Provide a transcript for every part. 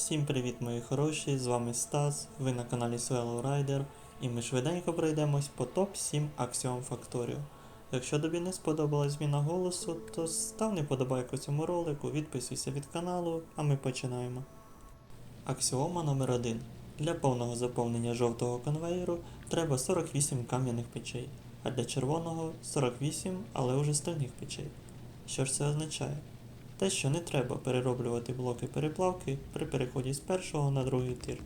Всім привіт, мої хороші! З вами Стас, ви на каналі Swallow Rider, і ми швиденько пройдемось по топ-7 Axiom Factorio. Якщо тобі не сподобалась зміна голосу, то став не подобайку цьому ролику, відписуйся від каналу, а ми починаємо. Аксіома номер 1 Для повного заповнення жовтого конвейеру треба 48 кам'яних печей, а для червоного 48, але уже стальних печей. Що ж це означає? Те, що не треба перероблювати блоки переплавки при переході з першого на другий тир.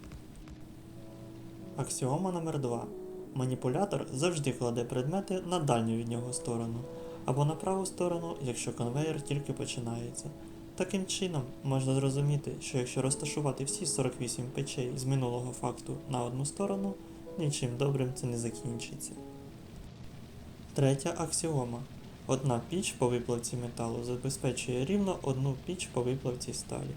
Аксіома номер 2 Маніпулятор завжди кладе предмети на дальню від нього сторону, або на праву сторону, якщо конвейер тільки починається. Таким чином, можна зрозуміти, що якщо розташувати всі 48 печей з минулого факту на одну сторону, нічим добрим це не закінчиться. Третя аксіома. Одна піч по виплавці металу забезпечує рівно одну піч по виплавці сталі.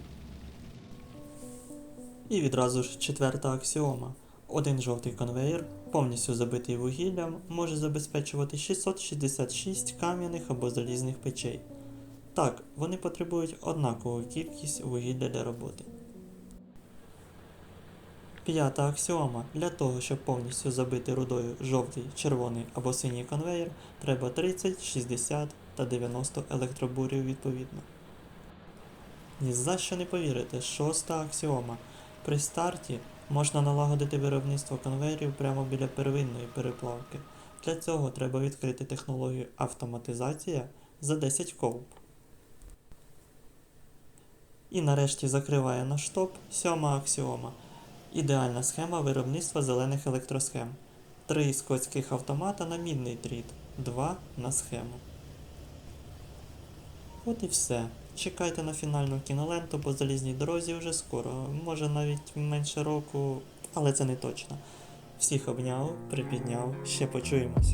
І відразу ж четверта аксіома. Один жовтий конвейер, повністю забитий вугіллям, може забезпечувати 666 кам'яних або залізних печей. Так, вони потребують однакову кількість вугілля для роботи. П'ята аксіома. Для того, щоб повністю забити рудою жовтий, червоний або синій конвейер, треба 30, 60 та 90 електробурів відповідно. Ні за що не повірите, шоста аксіома. При старті можна налагодити виробництво конвейерів прямо біля первинної переплавки. Для цього треба відкрити технологію автоматизація за 10 колб. І нарешті закриває наш топ сьома аксіома. Ідеальна схема виробництва зелених електросхем. Три скотських автомата на мідний дріт, два на схему. От і все. Чекайте на фінальну кіноленту по залізній дорозі вже скоро, може навіть менше року, але це не точно. Всіх обняв, припідняв, ще почуємось.